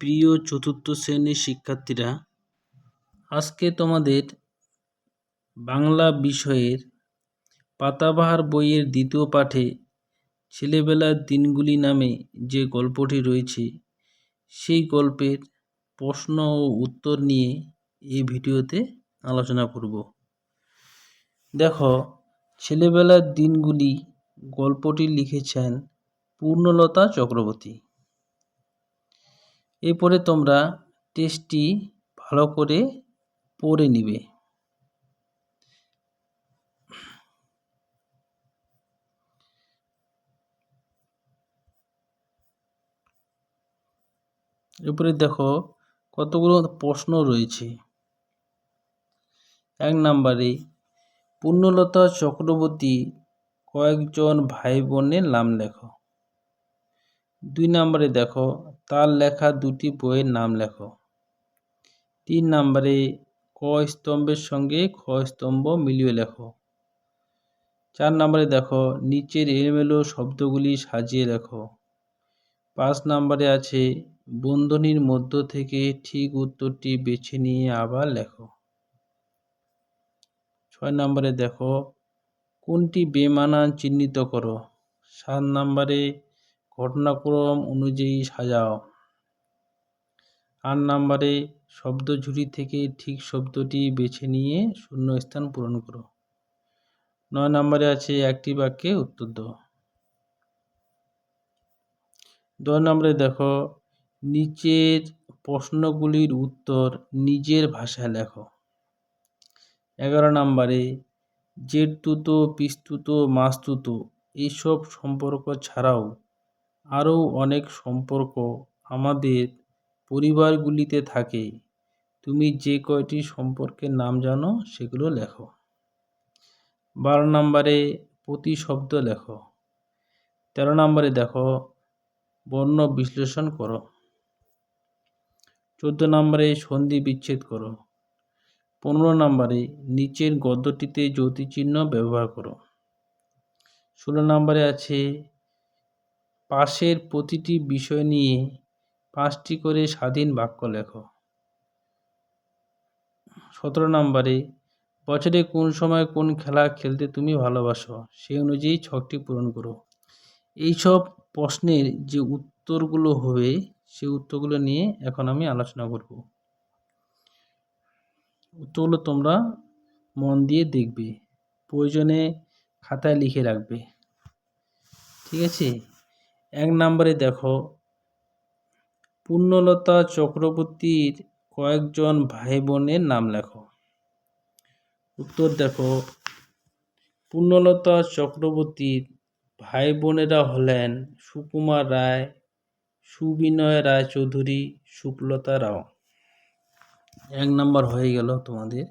প্রিয় চতুর্থ শ্রেণির শিক্ষার্থীরা, আজকে তোমাদের বাংলা বিষয়ের পাতাবাহার বইয়ের দ্বিতীয় পাঠে ছেলেবেলার দিনগুলি নামে যে গল্পটি রয়েছে, সেই গল্পের প্রশ্ন ও উত্তর নিয়ে এই ভিডিওতে আলোচনা করব। দেখো, ছেলেবেলার দিনগুলি গল্পটি লিখেছেন পূর্ণলতা চক্রবর্তী। এরপরে তোমরা টেস্টটি ভালো করে পড়ে নিবে। এরপরে দেখো কতগুলো প্রশ্ন রয়েছে। এক নম্বরে, পূর্ণলতা চক্রবর্তী কয়েকজন ভাই বোনের নাম লেখো। দুই নম্বরে দেখো, তার লেখা দুটি বইয়ের নাম লেখো। তিন নম্বরে, ক স্তম্ভের সঙ্গে খ স্তম্ভ মিলিয়ে লেখো। চার নম্বরে দেখো, নিচের এলোমেলো শব্দগুলি সাজিয়ে লেখো। পাঁচ নম্বরে আছে, বন্ধনীর মধ্য থেকে ঠিক উত্তরটি বেছে নিয়ে আবার লেখো। ছয় নম্বরে দেখো, কোনটি বেমানান চিহ্নিত করো? সাত নম্বরে ঘটনাক্রম অনুযায়ী সাজাও। আট নাম্বারে শব্দ ঝুড়ি থেকে ঠিক শব্দটি বেছে নিয়ে শূন্যস্থান পূরণ করো। নয় নম্বরে আছে একটি বাক্যে উত্তর দাও। দশ নম্বরে দেখো, নিচের প্রশ্নগুলির উত্তর নিজের ভাষায় লেখো। এগারো নম্বরে, জেঠতুতো, পিস্তুতো, মাস্তুতো এইসব সম্পর্ক ছাড়াও আরও অনেক সম্পর্ক আমাদের পরিবারগুলিতে থাকে। তুমি যে কয়টি সম্পর্কের নাম জানো সেগুলো লেখো। বারো নম্বরে প্রতিশব্দ লেখো। তেরো নম্বরে দেখো, বর্ণ বিশ্লেষণ করো। চোদ্দ নম্বরে সন্ধি বিচ্ছেদ করো। পনেরো নম্বরে নিচের গদ্যটিতে জ্যোতিচিহ্ন ব্যবহার করো। ষোলো নম্বরে আছে পাশের প্রতিটি বিষয় নিয়ে পাঁচটি করে স্বাধীন বাক্য লেখো। সতেরো নম্বরে, বছরে কোন সময় কোন খেলা খেলতে তুমি ভালোবাসো সেই অনুযায়ী ছকটি পূরণ করো। এইসব প্রশ্নের যে উত্তরগুলো হবে সেই উত্তরগুলো নিয়ে এখন আমি আলোচনা করব। উত্তরগুলো তোমরা মন দিয়ে দেখবে, প্রয়োজনে খাতায় লিখে রাখবে। ঠিক আছে? এক নম্বরে দেখো, পূর্ণলতা চক্রবর্তীর কয়েকজন ভাই বোনের নাম লেখো। উত্তর দেখো, পূর্ণলতা চক্রবর্তীর ভাই বোনেরা হলেন সুকুমার রায়, সুবিনয় রায় চৌধুরী সুপ্লতা রাও। এক নম্বর হয়ে গেল তোমাদের।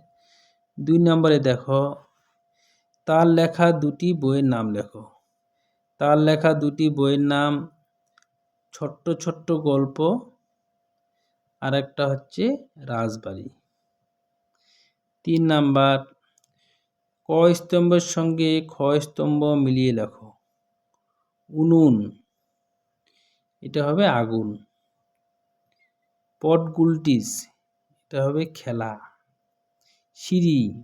দুই নম্বরে দেখো, তার লেখা দুটি বইয়ের নাম লেখো। তার লেখা দুটি বইয়ের নাম ছোট্ট ছোট্ট গল্প আর একটা হচ্ছে রাজবাড়ি। তিন নাম্বার, ক স্তম্ভের সঙ্গে খ স্তম্ভ মিলিয়ে লেখো। উনুন, এটা হবে আগুন। পট পটগুলটিস এটা হবে খেলা। সিঁড়ি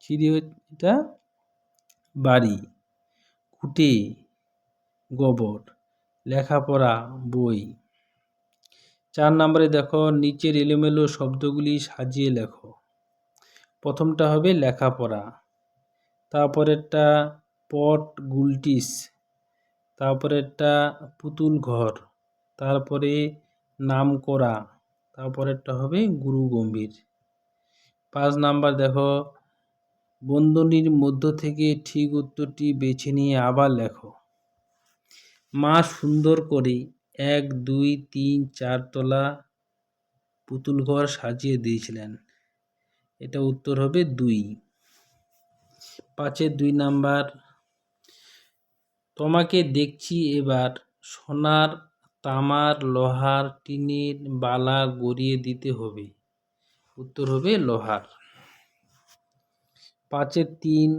সিঁড়ি এটা বাড়ি। খুঁটে গোবর, লেখাপড়া, বই। চার নম্বরে দেখো, নিচের এলোমেলো শব্দগুলি সাজিয়ে লেখো। প্রথমটা হবে লেখাপড়া, তারপরেরটা পট, গুলটিস, তারপরেরটা পুতুল ঘর, তারপরে নাম করা তারপরেরটা হবে গুরু গম্ভীর। পাঁচ নাম্বার দেখো, বন্ধনীর মধ্য থেকে ঠিক উত্তরটি বেছে নিয়ে আবার লেখো। মা সুন্দর করে এক, দুই, তিন, চার তলা পুতুল ঘর সাজিয়ে দিয়েছিলেন। এটা উত্তর হবে দুই। পাঁচের দুই নাম্বার, তোমাকে দেখছি এবার সোনার, তামার, লোহার, টিনের বালা গড়িয়ে দিতে হবে। উত্তর হবে লোহার। পাঁচের তিন,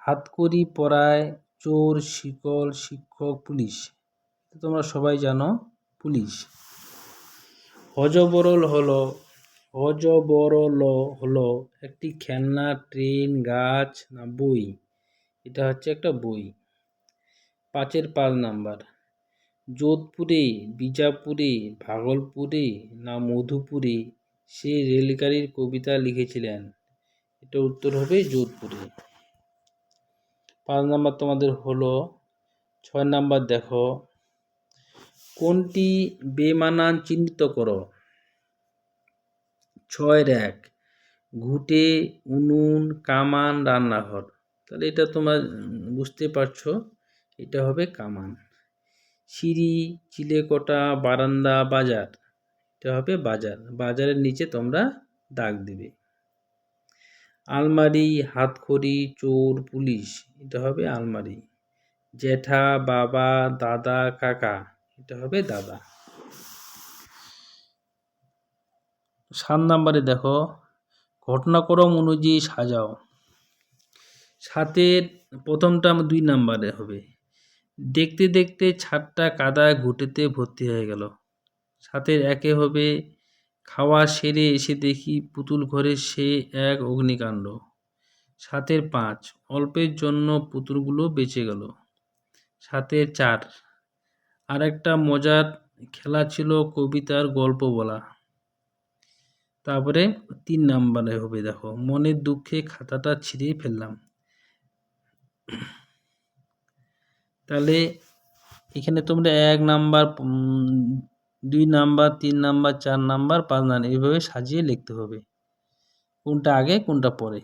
হাতকড়ি পরায় চোর, শিকল, শিক্ষক, পুলিশ। তোমরা সবাই জানো, পুলিশ। হজবরল হলো হজবরল হলো একটি খেলনা, ট্রেন, গাছ না বই। এটা হচ্ছে একটা বই। পাঁচের পাঁচ নাম্বার। যোধপুরে, বিজাপুরে, ভাগলপুরে না মধুপুরে সে রেলগাড়ির কবিতা লিখেছিলেন। এটা উত্তর হবে যোধপুরে। পাঁচ নাম্বার তোমাদের হলো, ছয় নাম্বার দেখো, কোনটি বেমানান চিহ্নিত করো? ছয়ের এক, ঘুটে, উনুন, কামান, রান্নাঘর। তাহলে এটা তোমরা বুঝতে পারছ, এটা হবে কামান। সিঁড়ি চিলেকোটা বারান্দা, বাজার, এটা হবে বাজার। বাজারের নিচে তোমরা দাগ দিবে। আলমারি, হাতখড়ি, চোর, পুলিশ, এটা হবে আলমারি। জ্যাঠা, বাবা, দাদা, কাকা, এটা হবে দাদা। সাত নাম্বারে দেখো, ঘটনাক্রম অনুযায়ী সাজাও। সাতের প্রথমটা দুই নাম্বারে হবে। দেখতে দেখতে ছাদটা কাদায় ঘুটেতে ভর্তি হয়ে গেল। সাতের একে হবে খাওয়া সেরে এসে দেখি পুতুল ঘরে সে এক অগ্নিকাণ্ড। সাতের পাঁচ, অল্পের জন্য পুতুলগুলো বেঁচে গেল। সাতের চার আর একটা মজার খেলা ছিল কবিতার গল্প বলা। তারপরে তিন নাম্বারে হবে দেখো, মনের দুঃখে খাতাটা ছিঁড়ে ফেললাম। তাহলে এখানে তোমরা এক নাম্বার দুই নাম্বার, তিন নাম্বার, চার নাম্বার, পাঁচ নাম্বার, এইভাবে সাজিয়ে লিখতে হবে। কোনটা আগে, কোনটা পরে?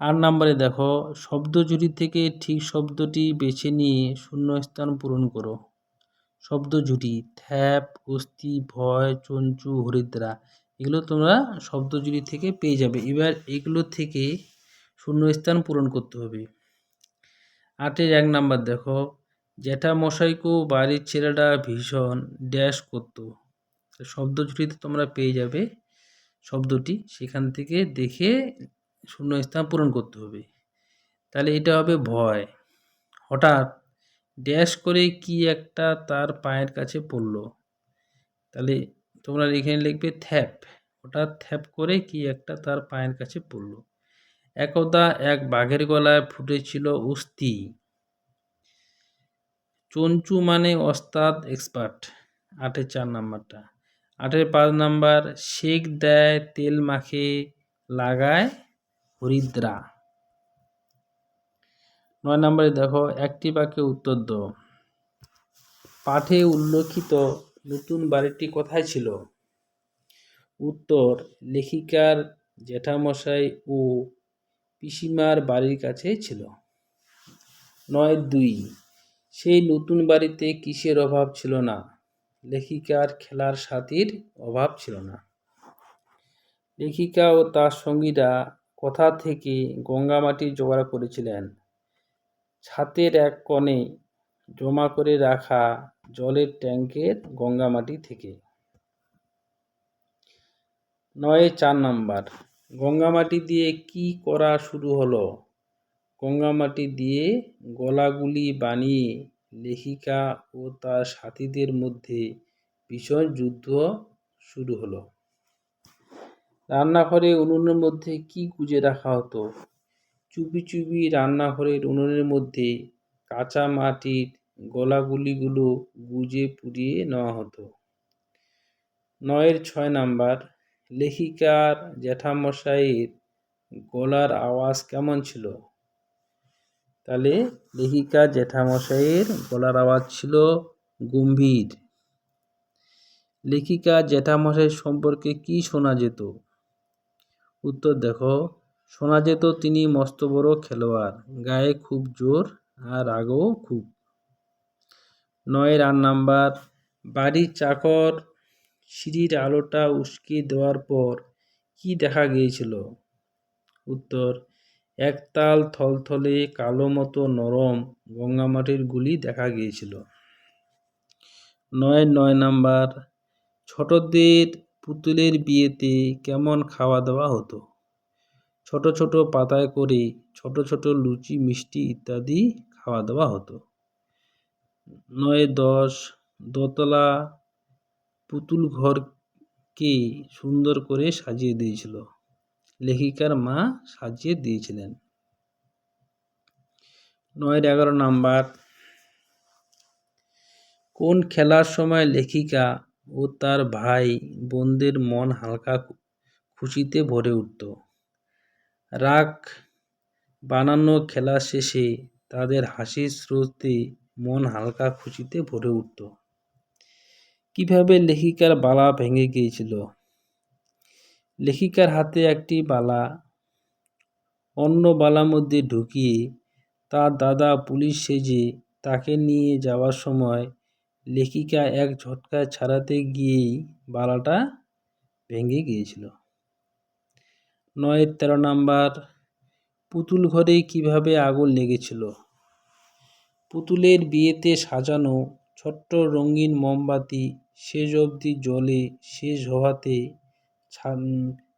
আট নাম্বারে দেখো, শব্দ জুড়ি থেকে ঠিক শব্দটি বেছে নিয়ে শূন্যস্থান পূরণ করো। শব্দ জুটি থ্যাপ, অস্থি, ভয়, চঞ্চু, হরিদ্রা, এগুলো তোমরা শব্দ জুড়ি থেকে পেয়ে যাবে। এবার এগুলো থেকে শূন্যস্থান পূরণ করতে হবে। আটের এক নাম্বার দেখো জ্যাঠামশাইকেও বাড়ির ছেলেটা ভীষণ ড্যাশ করতো। শব্দ জুটিতে তোমরা পেয়ে যাবে শব্দটি। সেখান থেকে দেখে শূন্যস্থান পূরণ করতে হবে। তাহলে এটা হবে ভয়। হঠাৎ ড্যাশ করে কি একটা তার পায়ের কাছে পড়ল। তাহলে তোমরা এখানে লিখবে থ্যাপ। হঠাৎ থ্যাপ করে কি একটা তার পায়ের কাছে পড়ল। একদা এক বাঘের গলায় ফুটেছিল অস্থি। চঞ্চু মানে ওস্তাদ, এক্সপার্ট। আটের চার নাম্বারটা। আটের পাঁচ নাম্বার, শেক দেয়, তেল মাখে, লাগায় হরিদ্রা। নয় নম্বরে দেখো, একটি বাক্যে উত্তর দাও। পাঠে উল্লেখিত নতুন বাড়িটি কোথায় ছিল? উত্তর, লেখিকার জ্যাঠামশাই ও পিসিমার বাড়ির কাছে ছিল। নয় দুই। সেই নতুন বাড়িতে কিসের অভাব ছিল না? লেখিকার খেলার সাথীর অভাব ছিল না। লেখিকা ও তার সঙ্গীরা কথা থেকে গঙ্গামাটি জোগাড় করেছিলেন। ছাতের এক কোণে জমা করে রাখা জলের ট্যাঙ্কের গঙ্গামাটি থেকে। নয় চার নাম্বার গঙ্গামাটি দিয়ে কি করা শুরু হলো? গঙ্গামাটি দিয়ে গলাগুলি বানিয়ে লেখিকা ও তার সাথীদের মধ্যে ভীষণ যুদ্ধ শুরু হলো। রান্নাঘরে উনুনের মধ্যে কি গুজে রাখা হতো? চুপি চুপি রান্নাঘরের উনুনের মধ্যে কাঁচা মাটির গলাগুলিগুলো গুজে পুড়িয়ে নেওয়া হতো। নয়ের ছয় নাম্বার, লেখিকার জ্যাঠামশাইয়ের গলার আওয়াজ কেমন ছিল? তাহলে লেখিকা জ্যাঠামশাইয়ের গলার আওয়াজ ছিল গম্ভীর। লেখিকা জ্যাঠামশাই সম্পর্কে কি শোনা যেত? উত্তর দেখো, শোনা যেত তিনি মস্ত বড় খেলোয়াড়, গায়ে খুব জোর আর রাগও খুব। নয়ের আট নাম্বার, বাড়ির চাকর সিঁড়ির আলোটা উস্কে দেওয়ার পর কি দেখা গিয়েছিল? উত্তর একতাল থলথলে কালো মতো নরম গঙ্গামাটির গুলি দেখা গিয়েছিল। নয় নয় নাম্বার, ছোটদের পুতুলের বিয়েতে কেমন খাওয়া দাওয়া হতো? ছোট ছোট পাতায় করে ছোট ছোট লুচি, মিষ্টি ইত্যাদি খাওয়া দাওয়া হতো। নয় দশ, দোতলা পুতুল ঘরকে সুন্দর করে সাজিয়ে দিয়েছিল। লেখিকার মা সাজিয়ে দিয়েছিলেন। নয়ের এগারো নাম্বার। কোন খেলার সময় লেখিকা ও তার ভাই বোনদের মন হালকা খুশিতে ভরে উঠত? রাগ বানানো খেলা শেষে তাদের হাসির স্রোতে মন হালকা খুশিতে ভরে উঠত। কীভাবে লেখিকার বালা ভেঙে গিয়েছিল? লেখিকার হাতে একটি বালা। অন্য বালার মধ্যে ঢুকিয়ে তার দাদা পুলিশ সেজে তাকে নিয়ে যাওয়ার সময় লেখিকা এক ঝটকায় ছাড়াতে গিয়েই বালাটা ভেঙে গিয়েছিল। নয়ের তেরো নাম্বার, পুতুল ঘরে কীভাবে আগুন লেগেছিল? পুতুলের বিয়েতে সাজানো ছোট্ট রঙিন মোমবাতি শেষ অবধি জলে শেষ হওয়াতে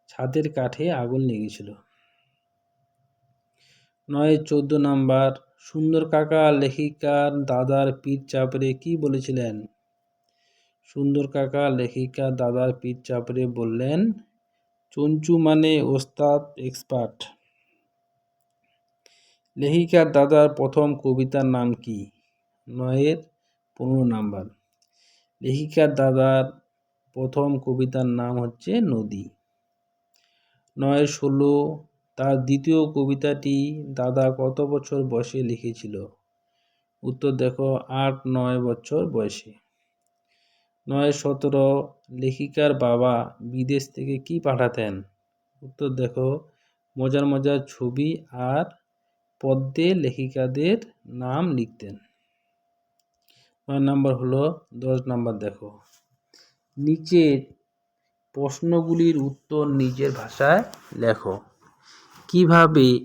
ছাদের কাঠে আগুন লেগেছিল। নয়, চোদ্দ নাম্বার, সুন্দর কাকা, লেখিকার দাদার পিঠ চাপড়ে কি বলেছিলেন? সুন্দর কাকা লেখিকা দাদার পিঠ চাপড়ে বললেন, চঞ্চু মানে ওস্তাদ, এক্সপার্ট। লেখিকার দাদার প্রথম কবিতার নাম কি? নয়ের পনেরো নাম্বার। লেখিকার দাদার প্রথম কবিতার নাম হচ্ছে নদী। নয় ষোলো তার দ্বিতীয় কবিতাটি দাদা কত বছর বয়সে লিখেছিল? উত্তর দেখো, আট নয় বছর বয়সে। নয় সতেরো, লেখিকার বাবা বিদেশ থেকে কি পাঠাতেন? উত্তর দেখো, মজার মজার ছবি আর পদ্মে লেখিকাদের নাম লিখতেন। নয় নাম্বার হলো, দশ নাম্বার দেখো। নিচের প্রশ্নগুলির উত্তর নিজের ভাষায় লেখো। কীভাবে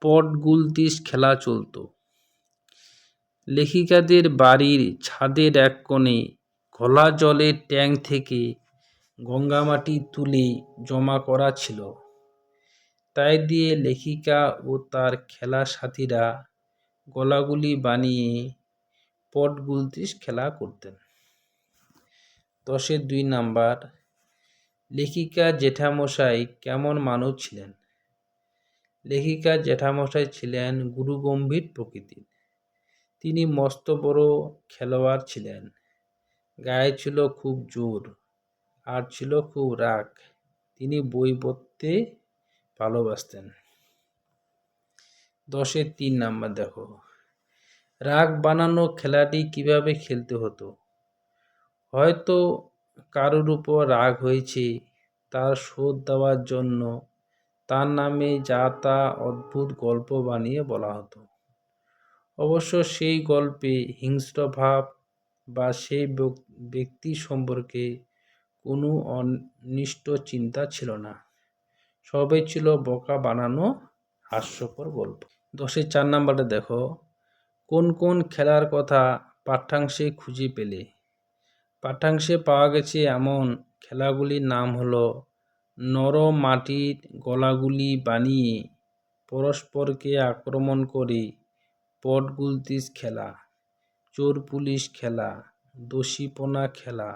পটগুলতিস খেলা চলতো? লেখিকাদের বাড়ির ছাদের এক কোণে ঘোলা জলের ট্যাঙ্ক থেকে গঙ্গামাটি তুলে জমা করা ছিল। তাই দিয়ে লেখিকা ও তার খেলা সাথীরা গলাগুলি বানিয়ে পটগুলতিস খেলা করতেন। দশের দুই নাম্বার, লেখিকা জেঠামশাই কেমন মানুষ ছিলেন? লেখিকা জেঠামশাই ছিলেন গুরুগম্ভীর প্রকৃতির। তিনি মস্ত বড় খেলোয়াড় ছিলেন। গায়ে ছিল খুব জোর, আর ছিল খুব রাগ। তিনি বই পড়তে ভালোবাসতেন। দশের তিন নাম্বার দেখো, রাগ বানানো খেলাটি কীভাবে খেলতে হতো? হয়তো কারোর উপর রাগ হয়েছে তার শোধ দেওয়ার জন্য। তার নামে যা তা অদ্ভুত গল্প বানিয়ে বলা হতো। অবশ্য সেই গল্পে হিংস্র ভাব বা সেই ব্যক্তি সম্পর্কে কোনো অনিষ্ট চিন্তা ছিল না। সবই ছিল বোকা বানানো হাস্যকর গল্প। দশের চার নাম্বারে দেখো। কোন কোন খেলার কথা পাঠ্যাংশে খুঁজে পেলে? পাঠ্যাংশে পাওয়া গেছে এমন খেলাগুলির নাম হলো নরম মাটির গলাগুলি বানিয়ে পরস্পরকে আক্রমণ করে পটগুলতিস খেলা চোর পুলিশ খেলা, দোষীপনা খেলা,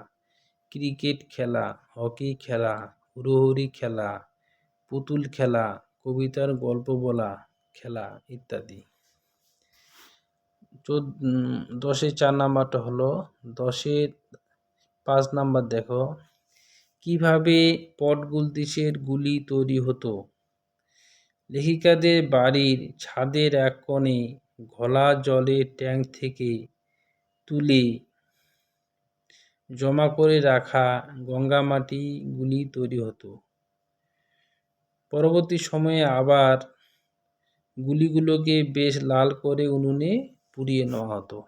ক্রিকেট খেলা, হকি খেলা, হুড়োহুড়ি খেলা, পুতুল খেলা, কবিতার গল্প বলা খেলা ইত্যাদি। চোদ্দ দশের চার নাম্বারটা হলো দশের পাঁচ নাম্বার দেখো। কীভাবে পটগুলতিসের গুলি তৈরি হতো? লেখিকাদের বাড়ির ছাদের এক কোণে ঘোলা জলের ট্যাঙ্ক থেকে তুলে জমা করে রাখা গঙ্গা মাটিগুলি তৈরি হতো। পরবর্তী সময়ে আবার গুলিগুলোকে বেশ লাল করে উনুনে পুড়িয়ে নেওয়া হতো।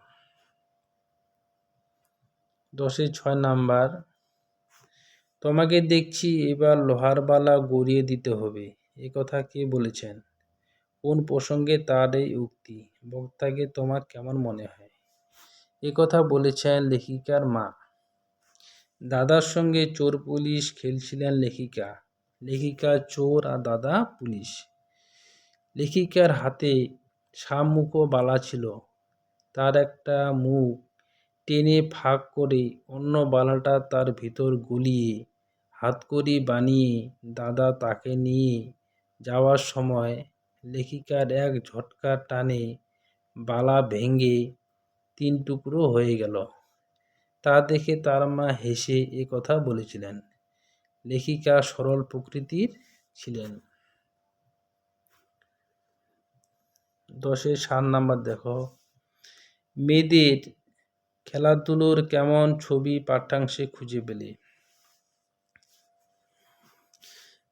দশের ছয় নাম্বার, তোমাকে দেখছি এবার লোহার বালা গড়িয়ে দিতে হবে। এ কথা কে বলেছেন? কোন প্রসঙ্গে তার এই উক্তি? বক্তাকে তোমার কেমন মনে হয়? এ কথা বলেছেন লেখিকার মা। দাদার সঙ্গে চোর পুলিশ খেলছিলেন লেখিকা। লেখিকা চোর আর দাদা পুলিশ। লেখিকার হাতে সামুখো বালা ছিল। তার একটা মুখ টেনে ফাঁক করে অন্য বালাটা তার ভিতর গলিয়ে হাতকড়ি বানিয়ে দাদা তাকে নিয়ে যাওয়ার সময় লেখিকার এক ঝটকার টানে বালা ভেঙে তিন টুকরো হয়ে গেল। তা দেখে তার মা হেসে এ কথা বলেছিলেন। লেখিকা সরল প্রকৃতির ছিলেন। দশের সাত নাম্বার দেখো। মেয়েদের খেলাধুলোর কেমন ছবি পাঠ্যাংশে খুঁজে পেলে?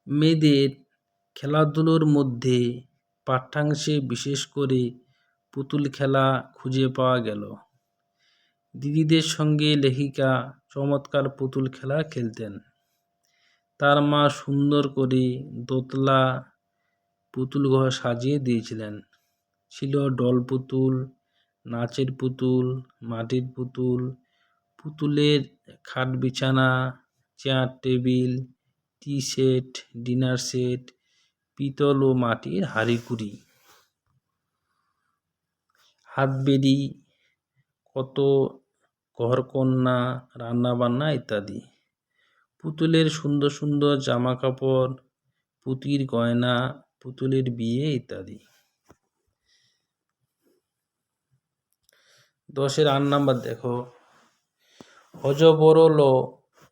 মেয়েদের খেলাধুলোর মধ্যে পাঠ্যাংশে বিশেষ করে পুতুল খেলা খুঁজে পাওয়া গেল। দিদিদের সঙ্গে লেখিকা চমৎকার পুতুল খেলা খেলতেন। তার মা সুন্দর করে দোতলা পুতুল ঘর সাজিয়ে দিয়েছিলেন। ছিল ডল পুতুল নাচের পুতুল, মাটির পুতুল, পুতুলের খাট বিছানা, chair table, tea set, dinner set, পিতল ও মাটির হাঁড়িকুড়ি হাতবেড়ি কত ঘরকন্যা, রান্নাবান্না ইত্যাদি। পুতুলের সুন্দর সুন্দর জামা কাপড় পুতির গয়না, পুতুলের বিয়ে ইত্যাদি। দশের আট নাম্বার দেখো। হজবরল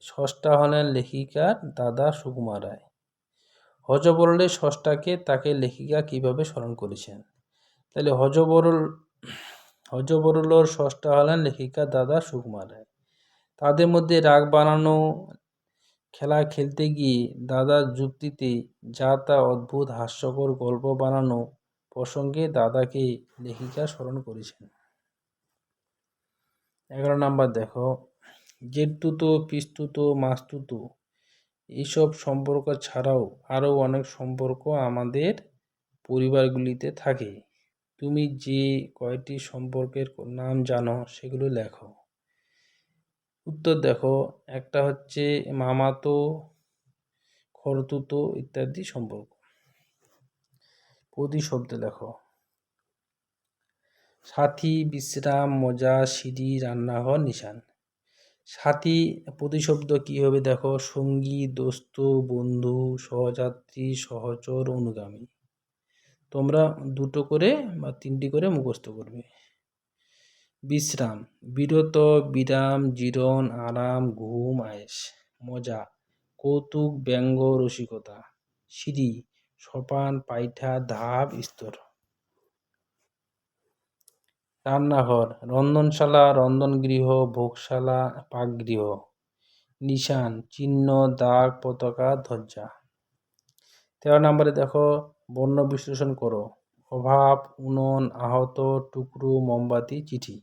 ষষ্ঠা হলেন লেখিকার দাদা সুকুমার রায়। হজবরলের ষষ্ঠাকে তাকে লেখিকা কীভাবে স্মরণ করেছেন? তাহলে হজবরল হজবরলর ষষ্ঠা হলেন লেখিকার দাদা সুকুমার রায়। তাদের মধ্যে রাগ বানানো, খেলা খেলতে গিয়ে দাদার যুক্তিতে যা তা অদ্ভুত, হাস্যকর গল্প বানানো প্রসঙ্গে দাদাকে লেখিকা স্মরণ করেছেন। এগারো নাম্বার দেখো, জেঠতুতো, পিস্তুতো, মাস্তুতো এইসব সম্পর্ক ছাড়াও আরও অনেক সম্পর্ক আমাদের পরিবারগুলিতে থাকে। তুমি যে কয়টি সম্পর্কের নাম জানো সেগুলো লেখো। উত্তর দেখো, একটা হচ্ছে মামাতো, খরতুতো ইত্যাদি সম্পর্ক। প্রতিশব্দ লেখো সাথী, বিশ্রাম, মজা, সিঁড়ি, রান্নাঘর, নিশান। সাথী প্রতিশব্দ কী হবে দেখো? সঙ্গী, দোস্ত, বন্ধু, সহযাত্রী, সহচর, অনুগামী। তোমরা দুটো করে বা তিনটি করে মুখস্থ করবে। বিশ্রাম, বিরত, বিরাম, জীরণ, আরাম, ঘুম, আয়েস, মজা, কৌতুক, ব্যঙ্গ, রসিকতা। সিঁড়ি, সোপান পাইঠা ধাপ, স্তর। রান্নাঘর, রন্ধনশালা, রন্ধনগৃহ, ভোগশালা, পাকগৃহ, নিশান, চিহ্ন, দাগ, পতাকা, ধ্বজা। তেরো নম্বরে দেখো, বর্ণ বিশ্লেষণ করো। অভাব, উনন, আহত, টুকরো, মোমবাতি, চিঠি।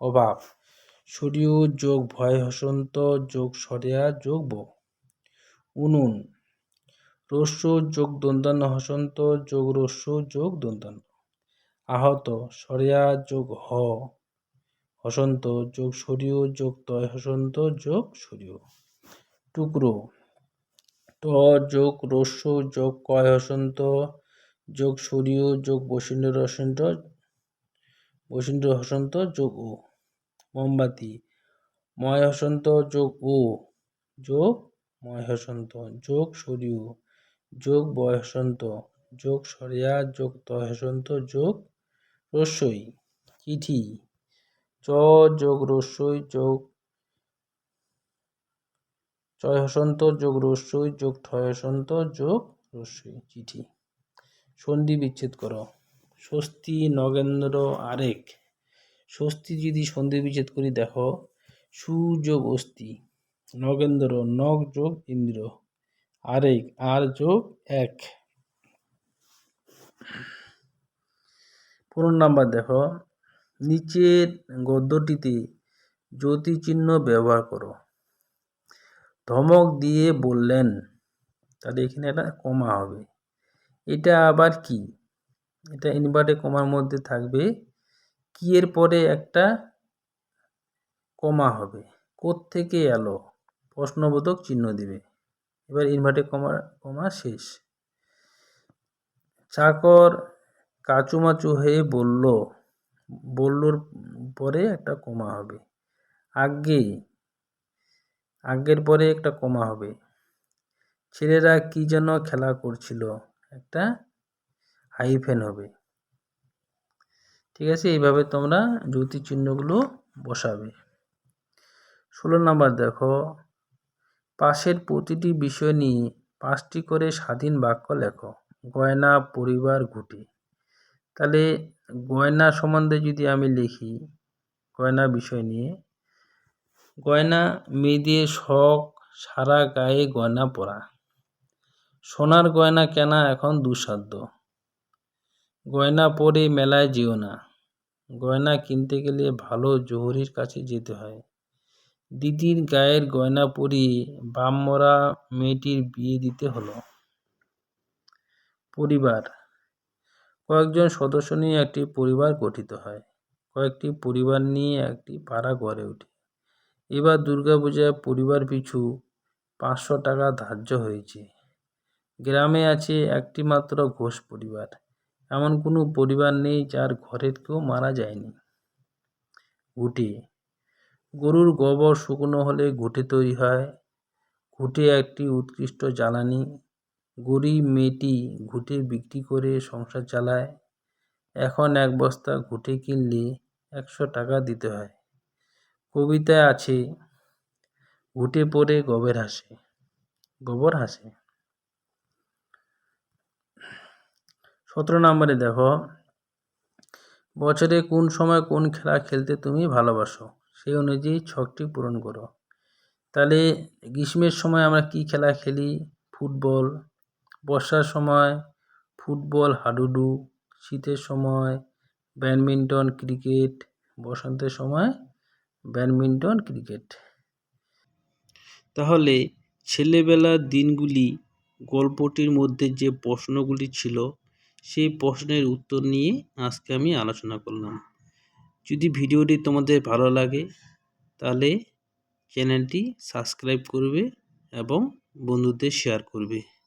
অভাব, সরিয়, যোগ ভয় হসন্ত, যোগ সরিয়া, যোগ বো উনুন রস্য যোগ দন্তান্ন হসন্ত, যোগ রস্য যোগ দন্তান্ন আহত, সরিয়া যোগ হ। হসন্ত যোগ সরিয়, যোগ তয়। হসন্ত যোগ সরিয়। টুকরো। ট যোগ রস্য, যোগ কয় হসন্ত, যোগ সরিয়, যোগ বসিন্দ্র রসন্ত বসিন্দ্র হসন্ত যোগ ও। মোমবাতি। ময় হসন্ত যোগ ও। যোগ ময় হসন্ত, যোগ সরিয়। যোগ বয় হসন্ত, যোগ সরিয়া, যোগ তয় হসন্ত, যোগ রস্যই, চিঠি চ যোগ রস্যই যোগ চয় হসন্ত যোগ রস্যই যোগ ঠয় হসন্ত যোগ রস্যই চিঠি। সন্ধি বিচ্ছেদ করো। স্বস্তি নগেন্দ্র আরেক। স্বস্তি যদি সন্ধি বিচ্ছেদ করি দেখো সুযোগ অস্তি নগেন্দ্র নগ যোগ ইন্দ্র আরেক, আর যোগ এক পনেরো নাম্বার দেখো। নিচের গদ্যটিতে চিহ্ন ব্যবহার করো। ধমক দিয়ে বললেন, তাহলে এখানে একটা কমা হবে। এটা আবার কি? এটা ইনভার্টে কমার মধ্যে থাকবে। কি এর পরে একটা কমা হবে? থেকে এলো? প্রশ্নবোধক চিহ্ন দিবে। এবার ইনভার্টে কমা কমা শেষ। চাকর কাচুমাচু হয়ে বলল, বললোর পরে একটা কমা হবে। আগে, আগের পরে একটা কমা হবে। ছেলেরা কি যেন খেলা করছিল, একটা হাইফেন হবে। ঠিক আছে, এইভাবে তোমরা যুক্তি চিহ্নগুলো বসাবে। ষোলো নাম্বার দেখো, পাশের প্রতিটি বিষয় নিয়ে পাঁচটি করে স্বাধীন বাক্য লেখো। গয়না, পরিবার, ঘুটে। তাহলে গয়না সম্বন্ধে যদি আমি লিখি গয়না বিষয় নিয়ে, গয়না মেয়েদের শখ, সারা গায়ে গয়না পরা। সোনার গয়না কেনা এখন দুঃসাধ্য। গয়না পরে মেলায় যেও না। গয়না কিনতে গেলে ভালো জহুরির কাছে যেতে হয়। দিদির গায়ের গয়না পরিয়ে বামমরা মেয়েটির বিয়ে দিতে হলো। পরিবার কয়েকজন সদস্য নিয়ে একটি পরিবার গঠিত হয়। কয়েকটি পরিবার নিয়ে একটি পাড়া গড়ে ওঠে। এবার দুর্গাপূজায় পরিবার পিছু পাঁচশো টাকা ধার্য হয়েছে। গ্রামে আছে একটি মাত্র ঘোষ পরিবার। এমন কোনো পরিবার নেই যার ঘরের কেউ মারা যায়নি। ঘুটে। গরুর গোবর শুকনো হলে ঘুটে তৈরি হয়। ঘুটে একটি উৎকৃষ্ট জ্বালানি। গরিব মেয়েটি ঘুটে বিক্রি করে সংসার চালায়। এখন এক বস্তা ঘুটে কিনলে একশো টাকা দিতে হয়। কবিতায় আছে, ঘুটে পড়ে গোবর হাসে। গোবর হাসে। সতেরো নম্বরে দেখো, বছরে কোন সময় কোন খেলা খেলতে তুমি ভালোবাসো, সেই অনুযায়ী ছকটি পূরণ করো। তাহলে গ্রীষ্মের সময় আমরা কি খেলা খেলি? ফুটবল বর্ষার সময় ফুটবল, হাডুডু, শীতের সময় ব্যাডমিন্টন, ক্রিকেট, বসন্তের সময় ব্যাডমিন্টন, ক্রিকেট। তাহলে ছেলেবেলার দিনগুলি গল্পটির মধ্যে যে প্রশ্নগুলি ছিল, সেই প্রশ্নের উত্তর নিয়ে আজকে আমি আলোচনা করলাম। যদি ভিডিওটি তোমাদের ভালো লাগে, তাহলে চ্যানেলটি সাবস্ক্রাইব করবে এবং বন্ধুদের শেয়ার করবে।